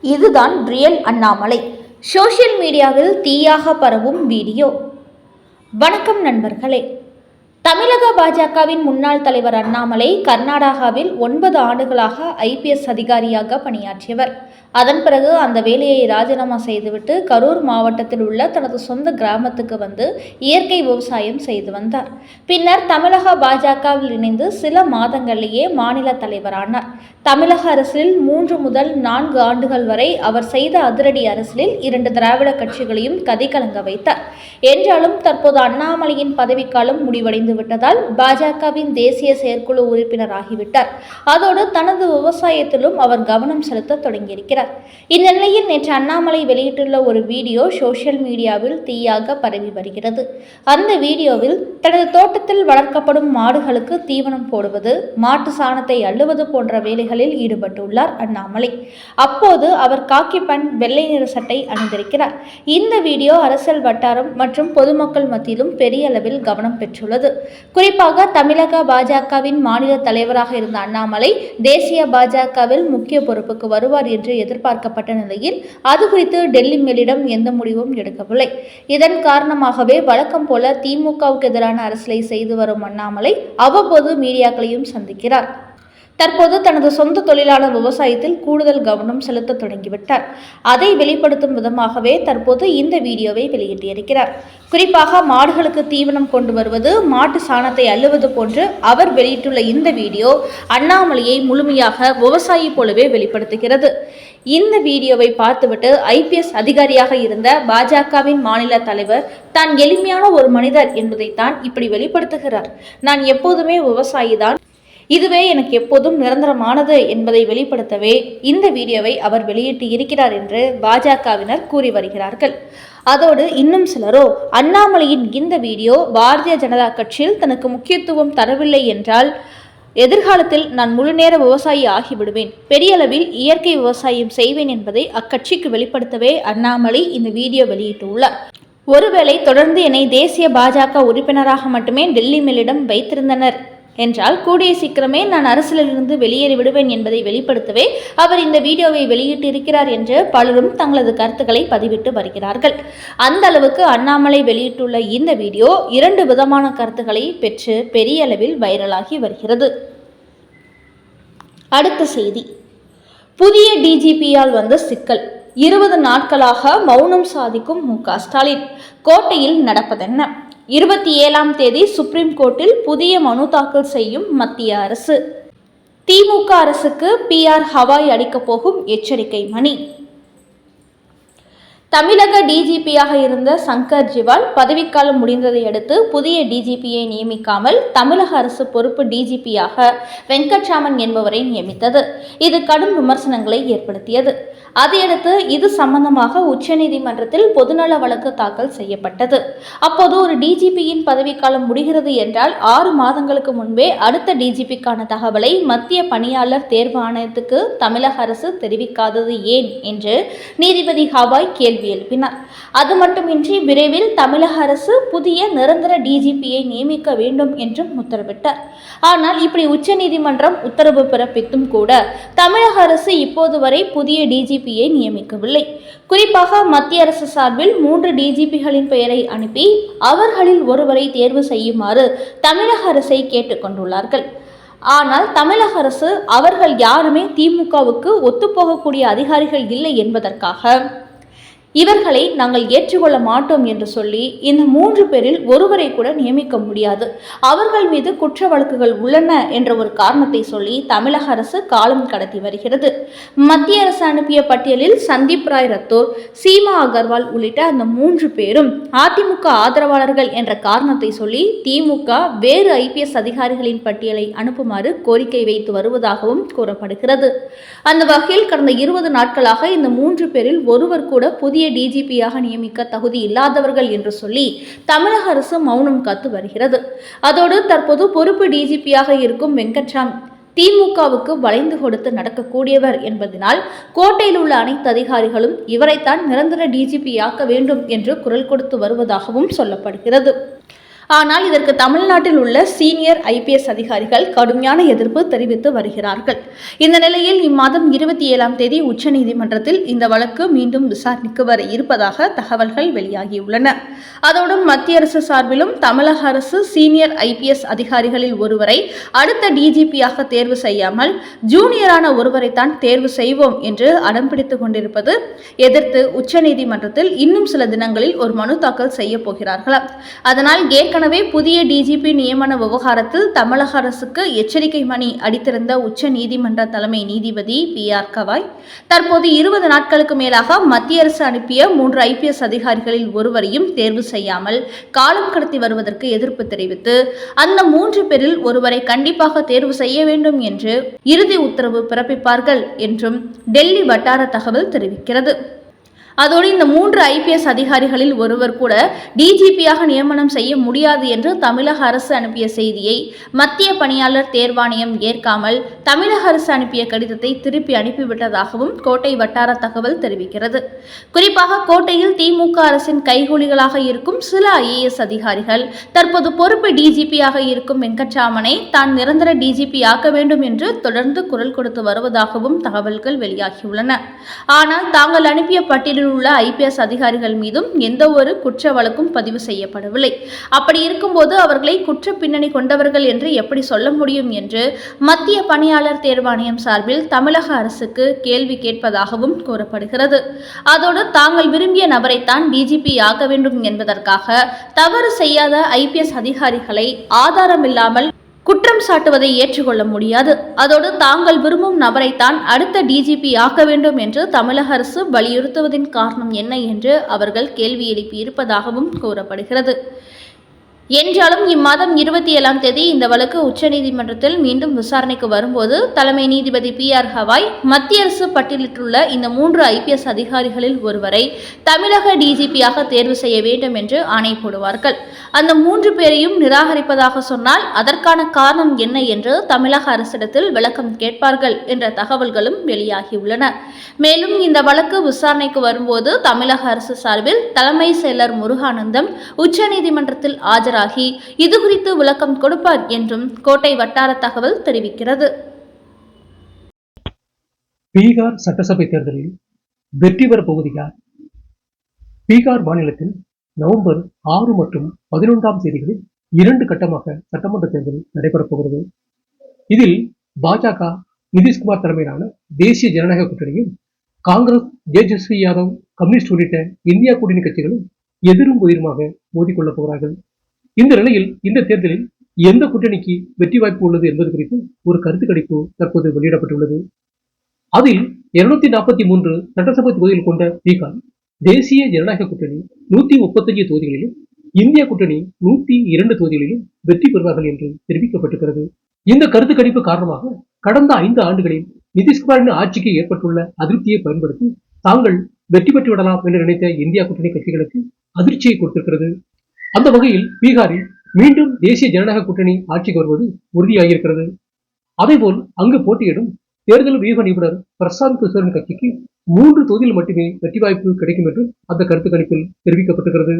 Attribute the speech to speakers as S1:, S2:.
S1: இதுதான் real Annamalai. Social மீடியாவில் தீயாக பரவும் வீடியோ. வணக்கம் நண்பர்களே. தமிழக பாஜகவின் முன்னாள் தலைவர் அண்ணாமலை கர்நாடகாவில் ஒன்பது ஆண்டுகளாக ஐபிஎஸ் அதிகாரியாக பணியாற்றியவர். அதன் பிறகு அந்த வேலையை ராஜினாமா செய்துவிட்டு கரூர் மாவட்டத்தில் உள்ள தனது சொந்த கிராமத்துக்கு வந்து இயற்கை விவசாயம் செய்து வந்தார். பின்னர் தமிழக பாஜகவில் இணைந்து சில மாதங்களிலேயே மாநில தலைவரானார். தமிழக அரசில் மூன்று முதல் நான்கு ஆண்டுகள் வரை அவர் செய்த அதிரடி அரசியலில் இரண்டு திராவிட கட்சிகளையும் கதிகலங்க வைத்தார். என்றாலும் தற்போது அண்ணாமலையின் பதவிக்காலம் முடிவடைந்து விட்டதால் பாஜகவின் தேசிய செயற்குழு உறுப்பினர் ஆகிவிட்டார் அதோடு தனது விவசாயத்திலும் அவர் கவனம் செலுத்த தொடங்கியிருக்கிறார். இந்நிலையில் நேற்று அண்ணாமலை வெளியிட்டுள்ள ஒரு வீடியோ சோஷியல் மீடியாவில் தீயாக பரவி வருகிறது. அந்த வீடியோவில் தனது தோட்டத்தில் வளர்க்கப்படும் மாடுகளுக்கு தீவனம் போடுவது மாட்டு சாணத்தை அள்ளுவது போன்ற வேலைகளில் ஈடுபட்டுள்ளார் அண்ணாமலை. அப்போது அவர் காக்கி பண் வெள்ளை நிற சட்டை அணிந்திருக்கிறார். இந்த வீடியோ அரசியல் வட்டாரம் மற்றும் பொதுமக்கள் மத்தியிலும் பெரிய அளவில் கவனம் பெற்றுள்ளது. குறிப்பாக தமிழக பாஜகவின் மாநில தலைவராக இருந்த அண்ணாமலை தேசிய பாஜகவில் முக்கிய பொறுப்புக்கு வருவார் என்று எதிர்பார்க்கப்பட்ட நிலையில் அது குறித்து டெல்லி மேலிடம் எந்த முடிவும் எடுக்கவில்லை. இதன் காரணமாகவே வழக்கம் போல திமுகவுக்கு எதிரான அரசியலை செய்து வரும் அண்ணாமலை அவ்வப்போது மீடியாக்களையும் சந்திக்கிறார். தற்போது தனது சொந்த தொழிலாளர் விவசாயத்தில் கூடுதல் கவனம் செலுத்த தொடங்கிவிட்டார். அதை வெளிப்படுத்தும் விதமாகவே தற்போது இந்த வீடியோவை வெளியிட்டிருக்கிறார். குறிப்பாக மாடுகளுக்கு தீவனம் கொண்டு வருவது மாட்டு சாணத்தை அள்ளுவது போன்று அவர் வெளியிட்டுள்ள இந்த வீடியோ அண்ணாமலையை முழுமையாக விவசாயி போலவே வெளிப்படுத்துகிறது. இந்த வீடியோவை பார்த்துவிட்டு ஐபிஎஸ் அதிகாரியாக இருந்த பாஜகவின் மாநில தலைவர் தான் எளிமையான ஒரு மனிதர் என்பதைத்தான் இப்படி வெளிப்படுத்துகிறார். நான் எப்போதுமே விவசாயி தான் இதுவே எனக்கு எப்போதும் நிரந்தரமானது என்பதை வெளிப்படுத்தவே இந்த வீடியோவை அவர் வெளியிட்டு இருக்கிறார் என்று பாஜகவினர் கூறி வருகிறார்கள். அதோடு இன்னும் சிலரோ அண்ணாமலையின் இந்த வீடியோ பாரதிய ஜனதா கட்சியில் தனக்கு முக்கியத்துவம் தரவில்லை என்றால் எதிர்காலத்தில் நான் முழுநேர விவசாயி ஆகிவிடுவேன். பெரிய அளவில் இயற்கை விவசாயம் செய்வேன் என்பதை அக்கட்சிக்கு வெளிப்படுத்தவே அண்ணாமலை இந்த வீடியோ வெளியிட்டுள்ளார். ஒருவேளை தொடர்ந்து என்னை தேசிய பாஜக உறுப்பினராக மட்டுமே டெல்லி மேலிடம் வைத்திருந்தனர். என்றால் கூடிய சீக்கிரமே நான் அரசியலிலிருந்து வெளியேறி விடுவேன் என்பதை வெளிப்படுத்தவே அவர் இந்த வீடியோவை வெளியிட்டிருக்கிறார் என்று பலரும் தங்களது கருத்துக்களை பதிவிட்டு வருகிறார்கள். அந்த அளவுக்கு அண்ணாமலை வெளியிட்டுள்ள இந்த வீடியோ இரண்டு விதமான கருத்துக்களை பெற்று பெரிய அளவில் வைரலாகி வருகிறது. அடுத்த செய்தி. புதிய டிஜிபியால் வந்த சிக்கல். இருபது நாட்களாக மௌனம் சாதிக்கும் மு ஸ்டாலின். கோட்டையில் நடப்பதென்ன? இருபத்தி ஏழாம் தேதி சுப்ரீம் கோர்ட்டில் புதிய மனு தாக்கல் செய்யும் மத்திய அரசு. திமுக அரசுக்கு பிஆர் ஹவாய் அடிக்கப் போகும் எச்சரிக்கை மணி தமிழக டிஜிபியாக இருந்த சங்கர் ஜிவால் பதவிக்காலம் முடிந்ததை அடுத்து புதிய டிஜிபியை நியமிக்காமல் தமிழக அரசு பொறுப்பு டிஜிபியாக வெங்கட்ராமன் என்பவரை நியமித்தது. இது கடும் விமர்சனங்களை ஏற்படுத்தியது. அதையடுத்து இது சம்பந்தமாக உச்சநீதிமன்றத்தில் பொதுநல வழக்கு தாக்கல் செய்யப்பட்டது. அப்போது ஒரு டிஜிபியின் பதவிக்காலம் முடிகிறது என்றால் ஆறு மாதங்களுக்கு முன்பே அடுத்த டிஜிபிக்கான தகவலை மத்திய பணியாளர் தேர்வு ஆணையத்துக்கு தமிழக அரசு தெரிவிக்காதது ஏன் என்று நீதிபதி ஹவாய் கேள்வி எழுப்பினார். அது மட்டுமின்றி விரைவில் தமிழக அரசு புதிய நிரந்தர டிஜிபியை நியமிக்க வேண்டும் என்றும் உத்தரவிட்டார். ஆனால் இப்படி உச்சநீதிமன்றம் உத்தரவு பிறப்பித்தும் கூட தமிழக அரசு இப்போது வரை புதிய டிஜிபி டிஜிபியை நியமிக்கவில்லை. குறிப்பாக மத்திய அரசு சார்பில் மூன்று டிஜிபிகளின் பெயரை அனுப்பி அவர்களில் ஒருவரை தேர்வு செய்யுமாறு தமிழக அரசை கேட்டுக்கொண்டுள்ளார்கள் ஆனால் தமிழக அரசு அவர்கள் யாருமே திமுகவுக்கு ஒத்துப்போகக்கூடிய அதிகாரிகள் இல்லை என்பதற்காக இவர்களை நாங்கள் ஏற்றுக்கொள்ள மாட்டோம் என்று சொல்லி இந்த மூன்று பேரில் ஒருவரை கூட நியமிக்க முடியாது. அவர்கள் மீது குற்ற வழக்குகள் உள்ளன என்ற ஒரு காரணத்தை சொல்லி தமிழக அரசு காலம் கடத்தி வருகிறது. மத்திய அரசு அனுப்பிய பட்டியலில் சந்தீப் ராய் ரத்தோர் சீமா அகர்வால் உள்ளிட்ட அந்த மூன்று பேரும் அதிமுக ஆதரவாளர்கள் என்ற காரணத்தை சொல்லி திமுக வேறு ஐபிஎஸ் அதிகாரிகளின் பட்டியலை அனுப்புமாறு கோரிக்கை வைத்து வருவதாகவும் கூறப்படுகிறது. அந்த வகையில் கடந்த இருபது நாட்களாக இந்த மூன்று பேரில் ஒருவர் கூட புதிய டிஜிபியாக நியமிக்க தகுதி இல்லாதவர்கள் என்று சொல்லி தமிழக அரசு மௌனம் காத்து வருகிறது. அதோடு தற்போது பொறுப்பு டிஜிபியாக இருக்கும் வெங்கட்ராம் திமுகவுக்கு வளைந்து கொடுத்து நடக்கக்கூடியவர் என்பதனால் கோட்டையில் உள்ள அனைத்து அதிகாரிகளும் இவரைத்தான் நிரந்தர டிஜிபியாக்க வேண்டும் என்று குரல் கொடுத்து வருவதாகவும் சொல்லப்படுகிறது. ஆனால் இதற்கு தமிழ்நாட்டில் உள்ள சீனியர் ஐபிஎஸ் அதிகாரிகள் கடுமையான எதிர்ப்பு தெரிவித்து வருகிறார்கள். இந்த நிலையில் இம்மாதம் இருபத்தி ஏழாம் தேதி உச்சநீதிமன்றத்தில் இந்த வழக்கு மீண்டும் விசாரணைக்கு வர இருப்பதாக தகவல்கள் வெளியாகியுள்ளன. அதோடு மத்திய அரசு சார்பிலும் தமிழக அரசு சீனியர் ஐபிஎஸ் அதிகாரிகளில் ஒருவரை அடுத்த டிஜிபியாக தேர்வு செய்யாமல் ஜூனியரான ஒருவரைத்தான் தேர்வு செய்வோம் என்று அடம் பிடித்துக் கொண்டிருப்பது எதிர்த்து உச்சநீதிமன்றத்தில் இன்னும் சில தினங்களில் ஒரு மனு தாக்கல் செய்ய போகிறார்களாம். அதனால் ஏற்கனவே புதிய டிஜிபி நியமன விவகாரத்தில் தமிழக அரசுக்கு எச்சரிக்கை மணி அடித்திருந்த உச்ச நீதிமன்ற தலைமை நீதிபதி பி ஆர் கவாய். தற்போது இருபது நாட்களுக்கு மேலாக மத்திய அரசு அனுப்பிய மூன்று ஐபிஎஸ் அதிகாரிகளில் ஒருவரையும் தேர்வு செய்யாமல் காலம் கடத்தி வருவதற்கு எதிர்ப்பு தெரிவித்து அந்த மூன்று பேரில் ஒருவரை கண்டிப்பாக தேர்வு செய்ய வேண்டும் என்று இறுதி உத்தரவு பிறப்பிப்பார்கள் என்றும் டெல்லி வட்டார தகவல் தெரிவிக்கிறது. அதோடு இந்த மூன்று ஐபிஎஸ் அதிகாரிகளில் ஒருவர் கூட டிஜிபியாக நியமனம் செய்ய முடியாது என்று தமிழக அரசு அனுப்பிய செய்தியை மத்திய பணியாளர் தேர்வாணையம் ஏற்காமல் தமிழக அரசு அனுப்பிய கடிதத்தை திருப்பி அனுப்பிவிட்டதாகவும் கோட்டை வட்டார தகவல் தெரிவிக்கிறது. குறிப்பாக கோட்டையில் திமுக அரசின் கைகூலிகளாக இருக்கும் சில ஐஏஎஸ் அதிகாரிகள் தற்போது பொறுப்பு டிஜிபியாக இருக்கும் வெங்கட்ராமனை தான் நிரந்தர டிஜிபி ஆக்க வேண்டும் என்று தொடர்ந்து குரல் கொடுத்து வருவதாகவும் தகவல்கள் வெளியாகியுள்ளன. ஆனால் தாங்கள் அனுப்பிய பட்டியலில் உள்ள ஐபிஎஸ் அதிகாரிகள் மீதும் எந்த ஒரு குற்ற வழக்கும் பதிவு செய்யப்படவில்லை. அப்படி இருக்கும்போது அவர்களை குற்ற பின்னணி கொண்டவர்கள் என்று எப்படி சொல்ல முடியும் என்று மத்திய பணியாளர் தேர்வாணையம் சார்பில் தமிழக அரசுக்கு கேள்வி கேட்பதாகவும் கூறப்படுகிறது. அதோடு தாங்கள் விரும்பிய நபரைத்தான் டிஜிபி ஆக வேண்டும் என்பதற்காக தவறு செய்யாத ஐபிஎஸ் அதிகாரிகளை ஆதாரமில்லாமல் குற்றம் சாட்டுவதை ஏற்றுக்கொள்ள முடியாது. அதோடு தாங்கள் விரும்பும் நபரைத்தான் அடுத்த டிஜிபி ஆக்க வேண்டும் என்று தமிழக அரசு வலியுறுத்துவதின் காரணம் என்ன என்று அவர்கள் கேள்வி எழுப்பியிருப்பதாகவும் கூறப்படுகிறது. என்றாலும் இம்மாதம் இருபத்தி ஏழாம் தேதி இந்த வழக்கு உச்சநீதிமன்றத்தில் மீண்டும் விசாரணைக்கு வரும்போது தலைமை நீதிபதி பி ஆர் ஹவாய் மத்திய அரசு பட்டியலிட்டுள்ள இந்த மூன்று ஐபிஎஸ் அதிகாரிகளில் ஒருவரை தமிழக டிஜிபியாக தேர்வு செய்ய வேண்டும் என்று ஆணை போடுவார்கள். அந்த மூன்று பேரையும் நிராகரிப்பதாக சொன்னால் அதற்கான காரணம் என்ன என்று தமிழக அரசிடத்தில் விளக்கம் கேட்பார்கள் என்ற தகவல்களும் வெளியாகியுள்ளன. மேலும் இந்த வழக்கு விசாரணைக்கு வரும்போது தமிழக அரசு சார்பில் தலைமை செயலர் முருகானந்தம் உச்சநீதிமன்றத்தில் ஆஜராகி ஆஜராகி இதுகுறித்து விளக்கம் கொடுப்பார் என்றும் கோட்டை வட்டார தகவல் தெரிவிக்கிறது.
S2: பீகார் சட்டசபை தேர்தலில் வெற்றி பெற போவது யார் பீகார் மாநிலத்தில் நவம்பர் ஆறு மற்றும் பதினொன்றாம் தேதிகளில் இரண்டு கட்டமாக சட்டமன்ற தேர்தல் நடைபெறப் போகிறது. இதில் பாஜக நிதிஷ்குமார் தலைமையிலான தேசிய ஜனநாயக கூட்டணியும் காங்கிரஸ் தேஜஸ்வி யாதவ் கம்யூனிஸ்ட் உள்ளிட்ட இந்தியா கூட்டணி கட்சிகளும் எதிரும் புதிருமாக மோதிக்கொள்ளப் போகிறார்கள். இந்த நிலையில் இந்த தேர்தலில் எந்த கூட்டணிக்கு வெற்றி வாய்ப்பு உள்ளது என்பது குறித்து ஒரு கருத்து கணிப்பு தற்போது வெளியிடப்பட்டுள்ளது. அதில் இருநூத்தி நாற்பத்தி மூன்று சட்டசபை தொகுதிகள் கொண்ட பீகார் தேசிய ஜனநாயக கூட்டணி நூத்தி முப்பத்தஞ்சு தொகுதிகளிலும் இந்திய கூட்டணி நூத்தி இரண்டு தொகுதிகளிலும் வெற்றி பெறுவார்கள் என்று தெரிவிக்கப்பட்டிருக்கிறது. இந்த கருத்து கணிப்பு காரணமாக கடந்த ஐந்து ஆண்டுகளில் நிதிஷ்குமாரின் ஆட்சிக்கு ஏற்பட்டுள்ள அதிருப்தியை பயன்படுத்தி தாங்கள் வெற்றி பெற்று விடலாம் என்று நினைத்த இந்தியா கூட்டணி கட்சிகளுக்கு அதிர்ச்சியை கொடுத்திருக்கிறது. அந்த வகையில் பீகாரில் மீண்டும் தேசிய ஜனநாயக கூட்டணி ஆட்சிக்கு வருவது உறுதியாகியிருக்கிறது. அதேபோல் அங்கு போட்டியிடும் தேர்தல் வியூக நிபுணர் பிரசாந்த் கிஷோரின் கட்சிக்கு மூன்று தொகுதியில் மட்டுமே வெற்றி வாய்ப்பு கிடைக்கும் என்று அந்த கருத்து கணிப்பில் தெரிவிக்கப்பட்டிருக்கிறது.